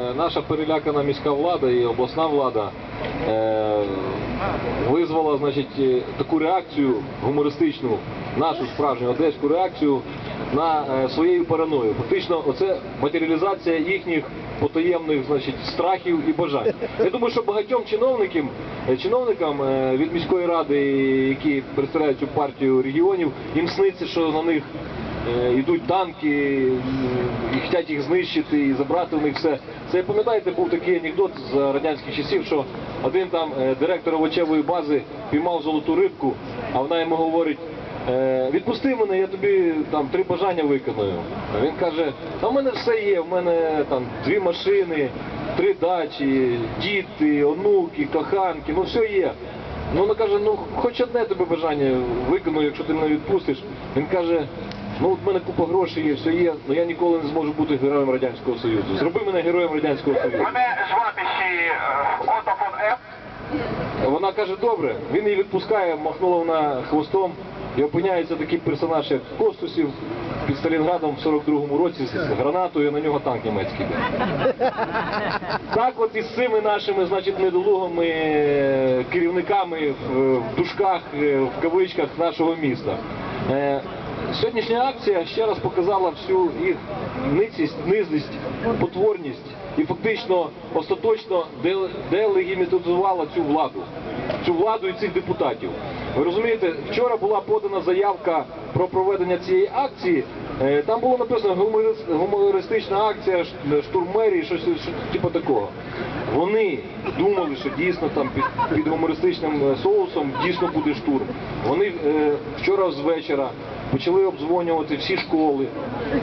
Е, Наша перелякана міська влада і обласна влада е, визвала значить, е, таку реакцію гумористичну, нашу справжню одеську реакцію на е, своєю параною. Фактично, оце матеріалізація їхніх потаємних значить, страхів і бажань. Я думаю, що багатьом чиновникам, е, чиновникам е, від міської ради, які представляють цю партію регіонів, їм сниться, що на них Йдуть танки і хочуть їх знищити і забрати у них все. Це пам'ятаєте, був такий анекдот з радянських часів, що один там е, директор овочевої бази піймав золоту рибку, а вона йому говорить. «Е, Відпусти мене, я тобі там три бажання виконую. А Він каже: та в мене все є, в мене там дві машини, три дачі, діти, онуки, коханки, ну все є. Ну вона каже, ну хоч одне тобі бажання виконую, якщо ти мене відпустиш. Він каже, ну от в мене купа грошей є, все є, але я ніколи не зможу бути героєм Радянського Союзу. Зроби мене героєм Радянського Союзу. Мене звати ще е, Отто фон Ф. Вона каже, добре, він її відпускає, махнула вона хвостом, і опиняється такий персонаж, як Костусів під Сталінградом в 42-му році з гранатою, на нього танк німецький. Так от із цими нашими, значить, недолугими е, керівниками в, в дужках, е, в кавичках нашого міста. Е, Сьогоднішня акція ще раз показала всю їх ницість, низість, потворність і фактично остаточно де- делегімітизувала цю владу, цю владу і цих депутатів. Ви розумієте, вчора була подана заявка про проведення цієї акції. Е, Там було написано гумористична акція, ш- штурм мерії, щось, щось типу такого. Вони думали, що дійсно там під, під гумористичним соусом дійсно буде штурм. Вони е, вчора з вечора почали обдзвонювати всі школи.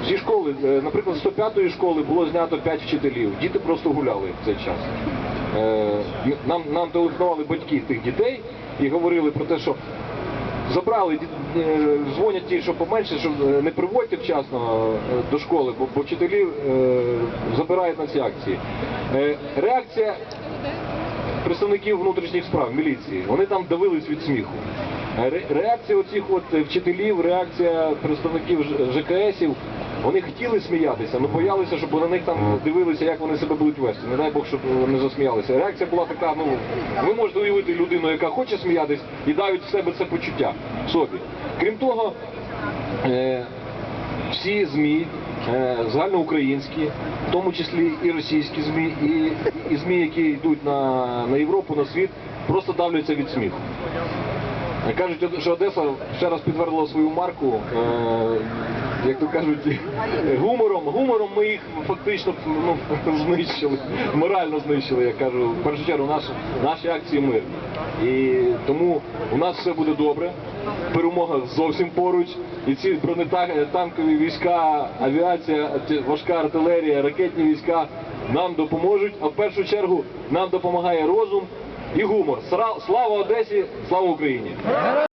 Всі школи, е, наприклад, з 105-ї школи було знято 5 вчителів. Діти просто гуляли в цей час. Е, Нам, нам телефонували батьки тих дітей і говорили про те, що забрали, е, дзвонять ті, що поменше, що не приводьте вчасно до школи, бо, бо вчителі забирають на ці акції. Реакція представників внутрішніх справ, міліції, вони там давились від сміху. Е, Реакція оцих от е, вчителів, реакція представників ЖКСів, вони хотіли сміятися, але боялися, щоб на них там дивилися, як вони себе будуть вести. Не дай Бог, щоб не засміялися. Реакція була така, ну ви можете уявити людину, яка хоче сміятись і давить в себе це почуття в собі. Крім того, е, всі ЗМІ, загальноукраїнські, в тому числі і російські ЗМІ, і, і ЗМІ, які йдуть на, на Європу, на світ, просто давляться від сміху. Е, Кажуть, що Одеса ще раз підтвердила свою марку, е, як то кажуть, гумором. Гумором ми їх фактично ну, знищили, морально знищили, я кажу. В першу чергу наш, наші акції мир. І тому у нас все буде добре. Перемога зовсім поруч. І ці бронетанкові війська, авіація, важка артилерія, ракетні війська нам допоможуть. А в першу чергу нам допомагає розум і гумор. Слава Одесі, слава Україні!